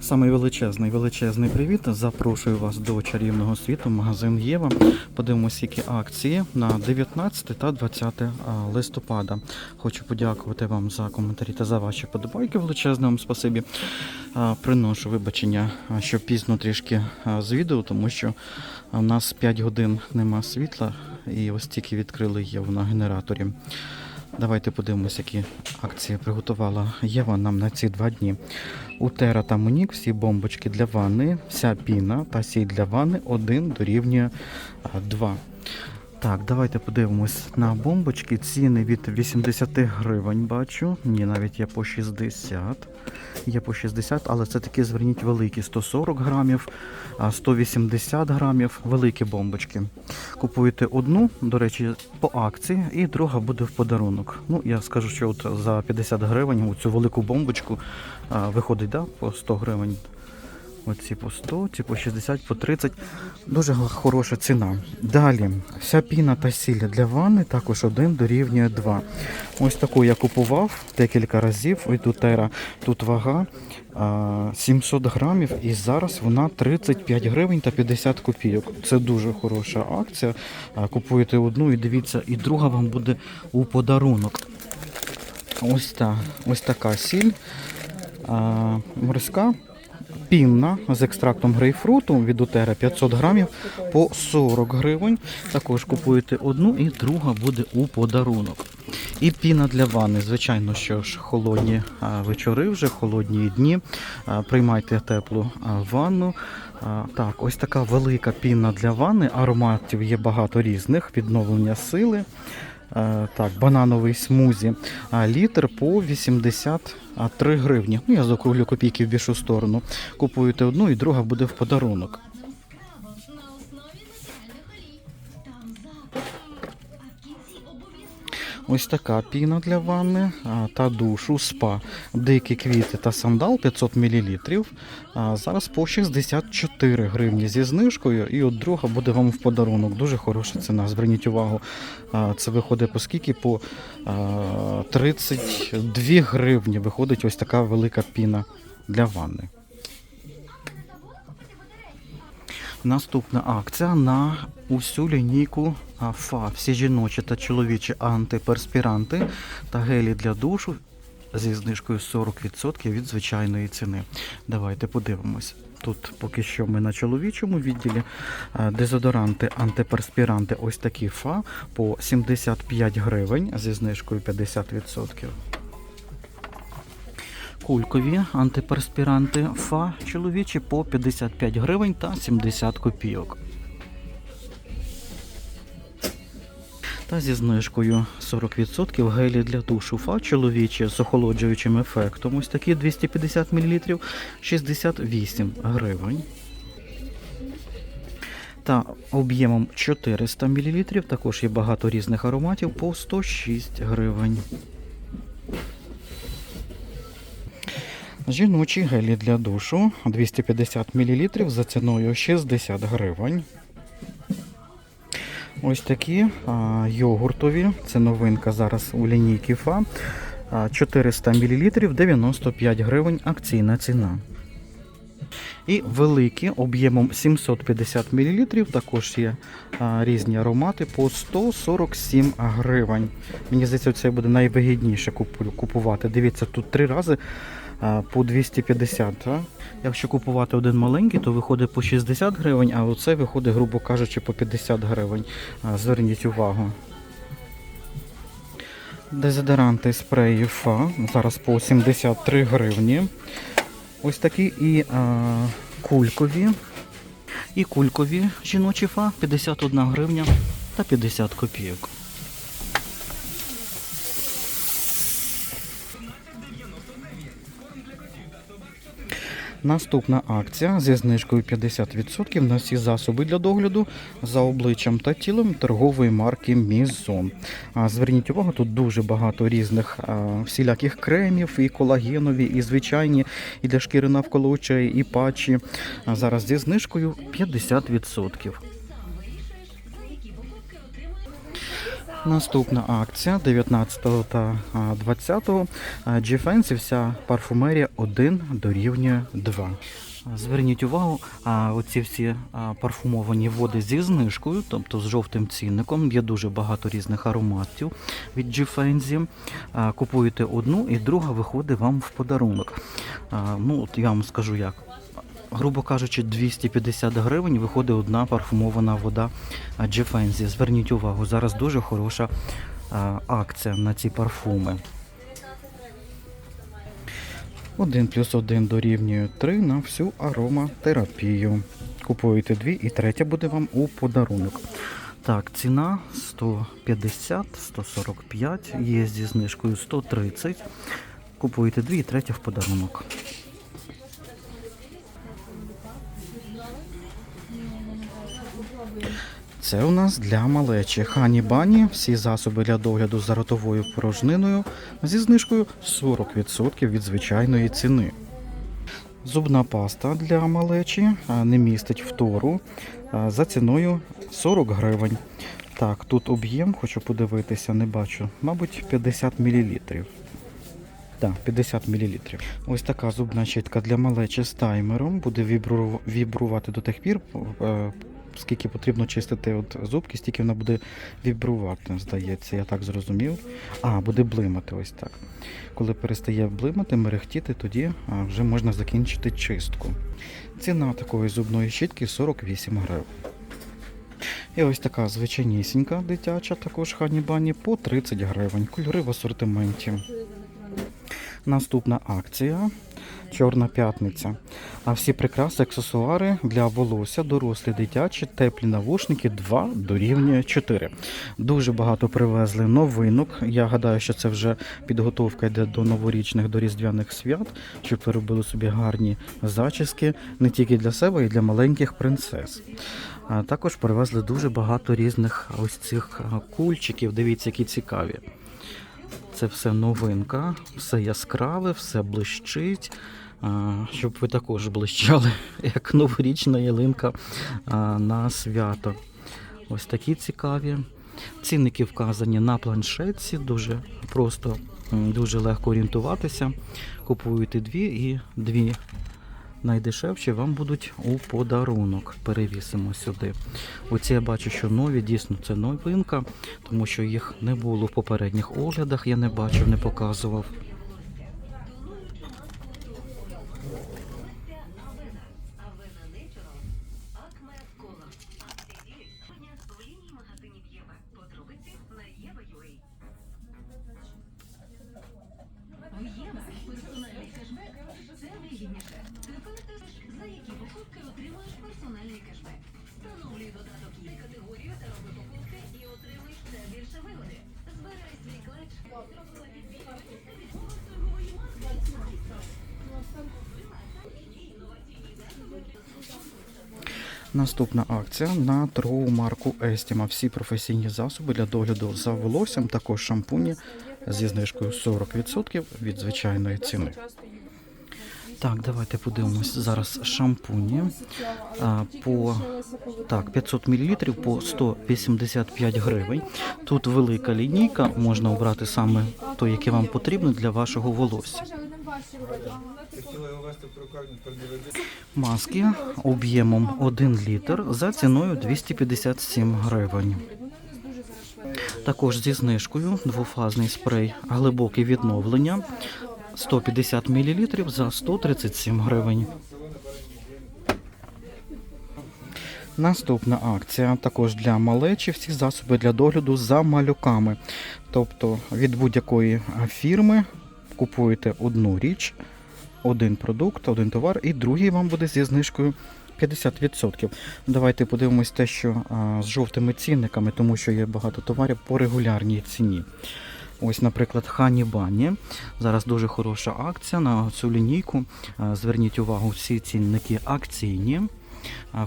Самий величезний, величезний привіт. Запрошую вас до чарівного світу, магазин Єва. Подивимося, які акції на 19 та 20 листопада. Хочу подякувати вам за коментарі та за ваші подобайки. Величезне вам спасибі. Приношу вибачення, що пізно трішки з відео, тому що у нас 5 годин нема світла, і ось тільки відкрили Єву на генераторі. Давайте подивимося, які акції приготувала Єва нам на ці два дні. У Тера та Монік всі бомбочки для ванни, вся піна та сіль для ванни 1 дорівнює 2. Так, давайте подивимось на бомбочки. Ціни від 80 гривень бачу. Ні, навіть є по 60. Є по 60, але це такі, зверніть, великі 140 грамів, 180 грамів, великі бомбочки. Купуєте одну, до речі, по акції, і друга буде в подарунок. Ну, я скажу, що от за 50 гривень цю велику бомбочку виходить да, по 100 гривень. Оці по 100, ці по 60, по 30. Дуже хороша ціна. Далі, вся піна та сіль для ванни також один дорівнює 2. Ось таку я купував декілька разів. Ой, тут тера, тут вага 700 грамів, і зараз вона 35 гривень та 50 копійок. Це дуже хороша акція. Купуєте одну і дивіться, і друга вам буде у подарунок. Ось та, ось така сіль а, морська. Пінна з екстрактом грейпфруту від Утера 500 грамів по 40 гривень. Також купуєте одну і друга буде у подарунок. І піна для ванни. Звичайно, що ж холодні вечори вже, холодні дні. Приймайте теплу ванну. Так, ось така велика піна для ванни. Ароматів є багато різних. Відновлення сили. Е, Так, банановий смузі. Літр по 83 гривні. Ну, я закруглю копійки в більшу сторону. Купуєте одну і друга буде в подарунок. Ось така піна для ванни та душу, спа, дикі квіти та сандал 500 мл. Зараз по 64 гривні зі знижкою, і от друга буде вам в подарунок. Дуже хороша ціна. Зверніть увагу, це виходить по скільки? По 32 гривні виходить ось така велика піна для ванни. Наступна акція на усю лінійку ФА. Всі жіночі та чоловічі антиперспіранти та гелі для душу зі знижкою 40% від звичайної ціни. Давайте подивимось. Тут поки що ми на чоловічому відділі. Дезодоранти, антиперспіранти, ось такі ФА по 75 гривень зі знижкою 50%. Кулькові антиперспіранти ФА чоловічі по 55 гривень та 70 копійок. Та зі знижкою 40% гелі для душу ФА чоловічі з охолоджуючим ефектом. Ось такі 250 мл 68 гривень. Та об'ємом 400 мл також є багато різних ароматів по 106 гривень. Жіночі гелі для душу 250 мл за ціною 60 гривень. Ось такі а, йогуртові. Це новинка зараз у лінійки ФА. 400 мл 95 гривень акційна ціна. І великі об'ємом 750 мл також є а, різні аромати по 147 гривень. Мені здається, це буде найвигідніше купувати. Дивіться, тут три рази по 250. Так? Якщо купувати один маленький, то виходить по 60 гривень, а оце виходить, грубо кажучи, по 50 гривень. Зверніть увагу. Дезодоранти спреї ФА зараз по 73 гривні. Ось такі і а, кулькові. І кулькові жіночі фа 51 гривня та 50 копійок. Наступна акція зі знижкою 50% на всі засоби для догляду за обличчям та тілом торгової марки Мізон. Зверніть увагу, тут дуже багато різних всіляких кремів, і колагенові, і звичайні, і для шкіри навколо очей, і патчі. Зараз зі знижкою 50%. Наступна акція 19 та 20 G-Fancy вся парфумерія 1 дорівнює 2. Зверніть увагу, оці всі парфумовані води зі знижкою, тобто з жовтим цінником. Є дуже багато різних ароматів від G-Fancy. Купуєте одну і друга виходить вам в подарунок. Ну, от я вам скажу як. Грубо кажучи, 250 гривень виходить одна парфумована вода G-Fancy. Зверніть увагу, зараз дуже хороша акція на ці парфуми. 1 плюс 1 дорівнює 3 на всю ароматерапію. Купуєте дві і третя буде вам у подарунок. Так, ціна 150, 145, є зі знижкою 130. Купуєте дві і третя в подарунок. Це у нас для малечі. Хані бані, всі засоби для догляду за ротовою порожниною зі знижкою 40% від звичайної ціни. Зубна паста для малечі не містить фтору за ціною 40 гривень. Так, тут об'єм, хочу подивитися, не бачу. Мабуть, 50 мл. Так, 50 мл. Ось така зубна щітка для малечі з таймером буде вібру- вібрувати до тих пір, е, скільки потрібно чистити от зубки, стільки вона буде вібрувати, здається, я так зрозумів. А, буде блимати ось так. Коли перестає блимати, мерехтіти, тоді вже можна закінчити чистку. Ціна такої зубної щітки 48 гривень. І ось така звичайнісінька дитяча, також хані-бані по 30 гривень. Кольори в асортименті. Наступна акція Чорна п'ятниця. А всі прикраси, аксесуари для волосся, дорослі, дитячі, теплі навушники 2 дорівнює 4. Дуже багато привезли новинок. Я гадаю, що це вже підготовка йде до новорічних, до різдвяних свят, щоб ви робили собі гарні зачіски не тільки для себе, і для маленьких принцес. А також привезли дуже багато різних ось цих кульчиків. Дивіться, які цікаві. Це все новинка, все яскраве, все блищить. Щоб ви також блищали, як новорічна ялинка на свято. Ось такі цікаві. Цінники вказані на планшетці, дуже просто, дуже легко орієнтуватися. Купуєте дві і дві найдешевші вам будуть у подарунок. Перевісимо сюди. Оці я бачу, що нові, дійсно це новинка, тому що їх не було в попередніх оглядах, я не бачив, не показував. Наступна акція на торгову марку Estima. Всі професійні засоби для догляду за волоссям, також шампуні зі знижкою 40% від звичайної ціни. Так, давайте подивимось зараз шампуні по так, 500 мл по 185 гривень. Тут велика лінійка, можна обрати саме той, який вам потрібно для вашого волосся. Маски об'ємом 1 літр за ціною 257 гривень. Також зі знижкою двофазний спрей глибоке відновлення 150 мл за 137 гривень. Наступна акція також для малечі всі засоби для догляду за малюками. Тобто від будь-якої фірми купуєте одну річ, один продукт, один товар, і другий вам буде зі знижкою 50%. Давайте подивимось те, що а, з жовтими цінниками, тому що є багато товарів по регулярній ціні. Ось, наприклад, Хані Бані. Зараз дуже хороша акція на цю лінійку. Зверніть увагу, всі цінники акційні.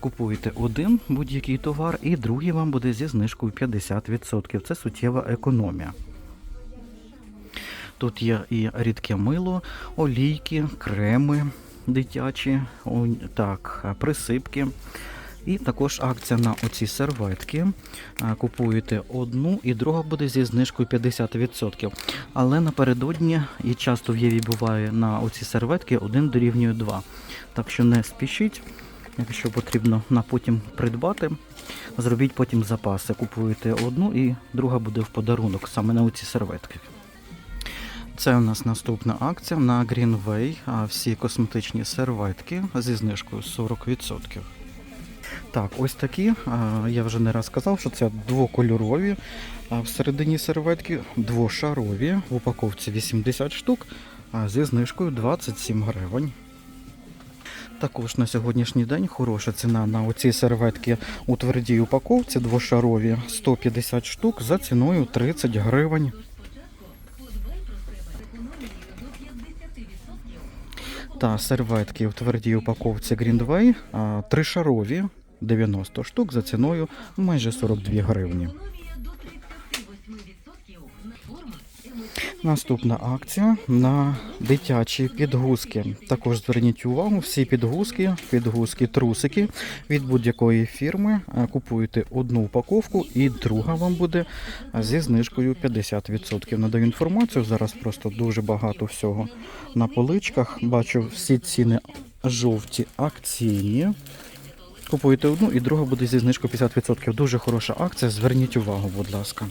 Купуєте один будь-який товар, і другий вам буде зі знижкою 50%. Це суттєва економія. Тут є і рідке мило, олійки, креми дитячі, так, присипки. І також акція на оці серветки. Купуєте одну і друга буде зі знижкою 50%. Але напередодні і часто в Єві буває на оці серветки один дорівнює 2. Так що не спішіть. Якщо потрібно на потім придбати, зробіть потім запаси. Купуєте одну і друга буде в подарунок саме на оці серветки. Це у нас наступна акція на Greenway. а Всі косметичні серветки зі знижкою 40%. Так, ось такі. Я вже не раз казав, що це двокольорові. Всередині серветки двошарові. В упаковці 80 штук, а зі знижкою 27 гривень. Також на сьогоднішній день хороша ціна на оці серветки у твердій упаковці двошарові 150 штук за ціною 30 гривень. Та серветки в твердій упаковці Greenway тришарові 90 штук за ціною майже 42 гривні. Наступна акція на дитячі підгузки. Також зверніть увагу, всі підгузки, підгузки, трусики від будь-якої фірми. е, Купуєте одну упаковку і друга вам буде зі знижкою 50%. Надаю інформацію. Зараз просто дуже багато всього на поличках. Бачу всі ціни жовті акційні. Купуєте одну і друга буде зі знижкою 50%. Дуже хороша акція. Зверніть увагу, будь ласка.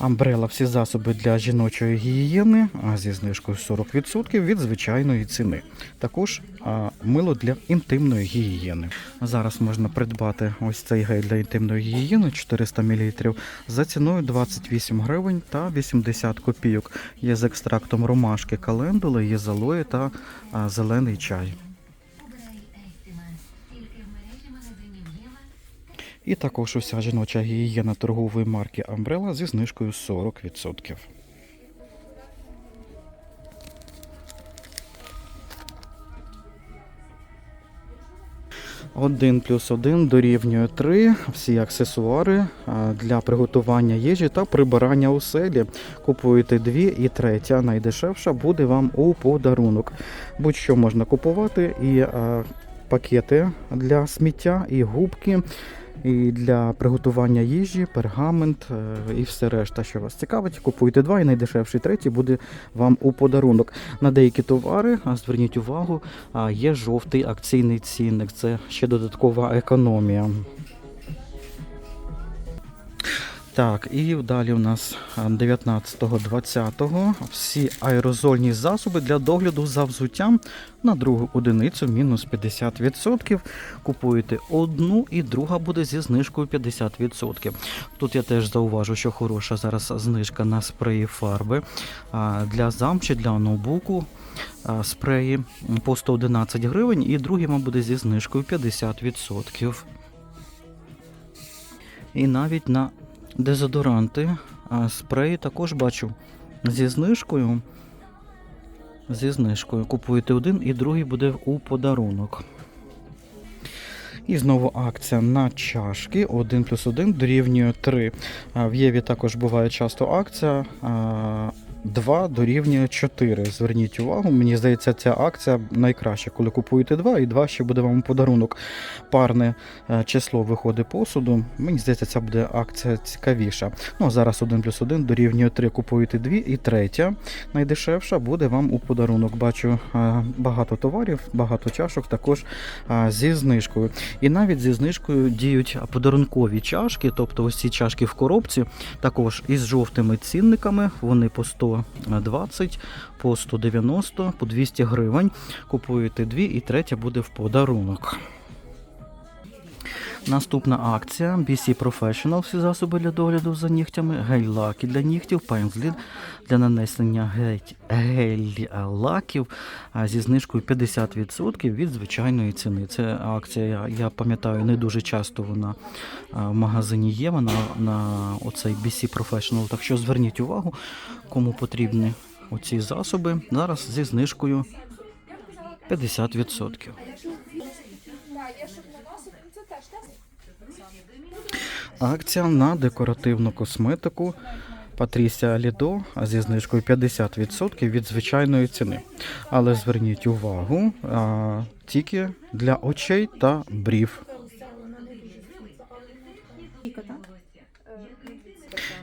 Амбрела всі засоби для жіночої гігієни зі знижкою 40% від звичайної ціни. Також а, мило для інтимної гігієни. Зараз можна придбати ось цей гель для інтимної гігієни 400 мл за ціною 28 гривень та 80 копійок. Є з екстрактом ромашки, календули, є з та а, зелений чай. І також уся жіноча гігієна торгової марки Umbrella зі знижкою 40%. Один плюс один дорівнює 3. Всі аксесуари для приготування їжі та прибирання у селі. Купуєте дві і третя, найдешевша, буде вам у подарунок. Будь-що можна купувати, і пакети для сміття, і губки, і для приготування їжі, пергамент е, і все решта, що вас цікавить. Купуйте два і найдешевший третій буде вам у подарунок. На деякі товари, зверніть увагу, є жовтий акційний цінник. Це ще додаткова економія. Так, і далі у нас 19-20 всі аерозольні засоби для догляду за взуттям на другу одиницю мінус 50%. Купуєте одну і друга буде зі знижкою 50%. Тут я теж зауважу, що хороша зараз знижка на спреї фарби для замчі, для ноутбуку. Спреї по 111 гривень, і другий вам буде зі знижкою 50%. І навіть на дезодоранти, а спреї також бачу зі знижкою. Зі знижкою. Купуєте один і другий буде у подарунок. І знову акція на чашки 1 плюс 1 дорівнює 3. В Єві також буває часто акція. А, 2 дорівнює 4. Зверніть увагу, мені здається, ця акція найкраща, коли купуєте 2, і 2 ще буде вам у подарунок. Парне е, число виходить посуду. Мені здається, ця буде акція цікавіша. Ну, а зараз 1 плюс 1 дорівнює 3, купуєте 2 і третя найдешевша буде вам у подарунок. Бачу е, багато товарів, багато чашок також е, зі знижкою. І навіть зі знижкою діють подарункові чашки, тобто ось ці чашки в коробці, також із жовтими цінниками. Вони по 120, по 190, по 200 гривень. Купуєте дві і третя буде в подарунок. Наступна акція BC Professional, всі засоби для догляду за нігтями, гель-лаки для нігтів, пензлі для нанесення гель- гель-лаків зі знижкою 50% від звичайної ціни. Це акція, я пам'ятаю, не дуже часто вона в магазині є, вона на оцей BC Professional. Так що зверніть увагу, кому потрібні оці засоби. Зараз зі знижкою 50%. Акція на декоративну косметику Патрісія Лідо зі знижкою 50% від звичайної ціни. Але зверніть увагу, а, тільки для очей та брів.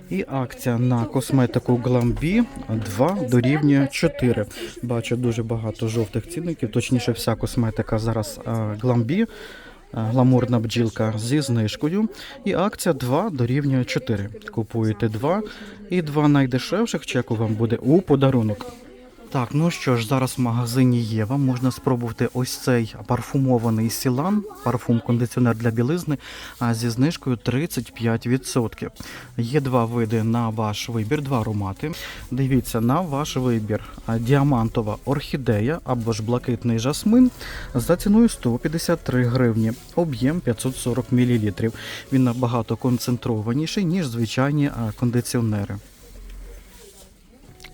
І акція на косметику Glambi 2 дорівнює 4. Бачу дуже багато жовтих цінників, точніше, вся косметика зараз Glambi, гламурна бджілка зі знижкою. І акція 2 дорівнює 4. Купуєте 2 і 2 найдешевших чеку вам буде у подарунок. Так, ну що ж, зараз в магазині Єва можна спробувати ось цей парфумований сілан, парфум-кондиціонер для білизни, зі знижкою 35%. Є два види на ваш вибір, два аромати. Дивіться на ваш вибір: діамантова орхідея або ж блакитний жасмин за ціною 153 гривні, об'єм 540 мл. Він набагато концентрованіший, ніж звичайні кондиціонери.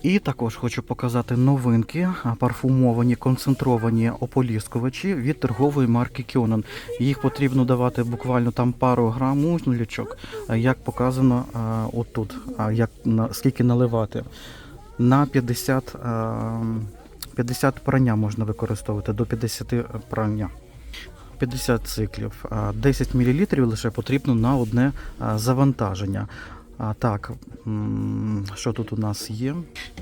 І також хочу показати новинки, парфумовані концентровані ополіскувачі від торгової марки Кьонан. Їх потрібно давати буквально там пару грамулечок, а, як показано отут, як скільки наливати. На 50, 50 прання можна використовувати до 50 прання. 50 циклів. 10 мл лише потрібно на одне завантаження. А, так, що тут у нас є?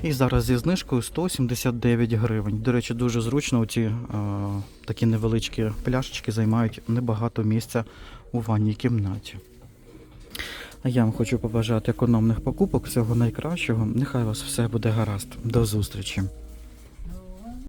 І зараз зі знижкою 179 гривень. До речі, дуже зручно ці такі невеличкі пляшечки займають небагато місця у ванній кімнаті. А я вам хочу побажати економних покупок, всього найкращого. Нехай у вас все буде гаразд. До зустрічі!